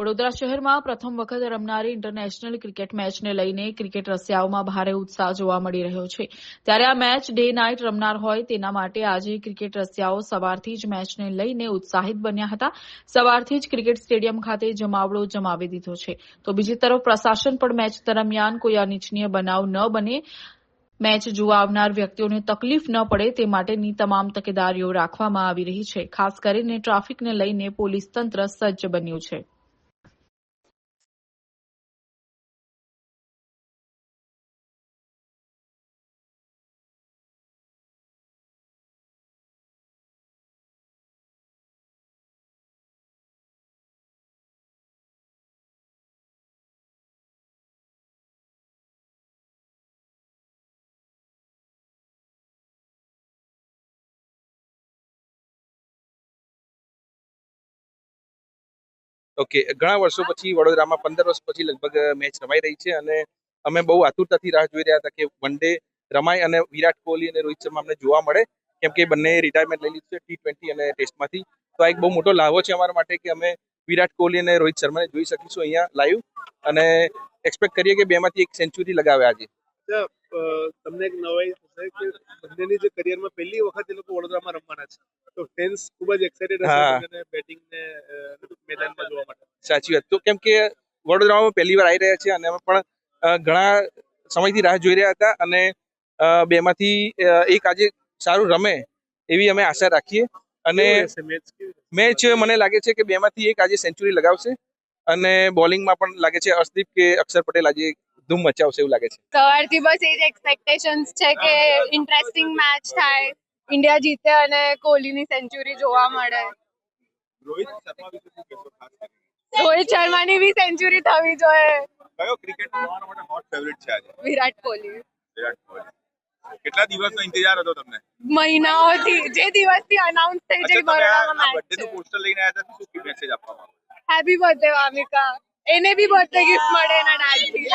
વડોદરા શહેરમાં પ્રથમ વખત રમનારી ઇન્ટરનેશનલ ક્રિકેટ મેચને લઈને ક્રિકેટ રસિયાઓમાં ભારે ઉત્સાહ જોવા મળી રહ્યો છે. ત્યારે આ મેચ ડે નાઇટ રમનાર હોય તેના માટે આજે ક્રિકેટ રસિયાઓ સવારથી જ મેચને લઈને ઉત્સાહિત બન્યા હતા. સવારથી જ ક્રિકેટ સ્ટેડિયમ ખાતે જમાવડો જમાવી દીધો છે. તો બીજી તરફ પ્રશાસન પણ મેચ દરમિયાન કોઈ અનિચ્છનીય બનાવ ન બને. મેચ જોવા આવનાર વ્યક્તિઓને તકલીફ ન પડે તે માટેની તમામ તકેદારીઓ રાખવામાં આવી રહી છે. ખાસ કરીને ટ્રાફિકને લઈને પોલીસ તંત્ર સજ્જ બન્યું છે. ઓકે ઘણા વર્ષો પછી વડોદરામાં પંદર વર્ષ પછી લગભગ મેચ રમાઈ રહી છે અને અમે બહુ આતુરતાથી રાહ જોઈ રહ્યા હતા કે વન ડે રમાય અને વિરાટ કોહલી અને રોહિત શર્મા અમને જોવા મળે કેમ કે બંને રિટાયરમેન્ટ લઈ લીધું છે ટી ટ્વેન્ટી અને ટેસ્ટમાંથી તો આ એક બહુ મોટો લાભો છે અમારા માટે કે અમે વિરાટ કોહલી અને રોહિત શર્માને જોઈ શકીશું અહીંયા લાઈવ અને એક્સપેક્ટ કરીએ કે બેમાંથી એક સેન્ચુરી લગાવે આજે. તમને એક નવાઈ થશે કે બંનેની જે કરિયરમાં પહેલી વખત એ લોકો વડોદરામાં રમવાના છે. તો ફેન્સ ખૂબ જ એક્સાઇટેડ હશે બેટિંગ ને મેદાનમાં જોવા માટે. સાચી વાત. તો કેમ કે વડોદરામાં પહેલી વાર આવી રહ્યા છે અને અમે પણ ઘણા સમયથી રાહ જોઈ રહ્યા હતા અને બેમાંથી એક આજે સારું રમે એવી અમે આશા રાખીએ. અને મેચ મેચ મને લાગે છે કે બેમાંથી એક આજે સેન્ચુરી લગાવશે અને બોલિંગમાં પણ લાગે છે અર્શદીપ કે અક્ષર પટેલ આજે ધૂમ મચાવશે એવું લાગે છે. સવારથી બસ એ જ એક્સપેક્ટેશન્સ છે કે ઇન્ટરેસ્ટિંગ મેચ થાય. ઇન્ડિયા જીતે અને કોહલીની સેન્ચુરી જોવા મળે. રોહિત શર્મા વિશે શું કહેશો ખાસ કરીને? રોહિત શર્માની બી સેન્ચુરી થવી જોઈએ. કયો ક્રિકેટ તમારા માટે હોટ ફેવરિટ છે આજે? વિરાટ કોહલી. વિરાટ કોહલી. કેટલા દિવસનો ઇંતજાર હતો તમને? મહિનાઓથી જે દિવસથી અનાઉન્સ થઈ છે બરોડામાં મેચનું પોસ્ટર લઈને આવ્યા હતા શું મેસેજ આપવા માંગો હેપી બર્થડે વામિકા. એને બી બર્થડે ગિફ્ટ મળે એના ડેડથી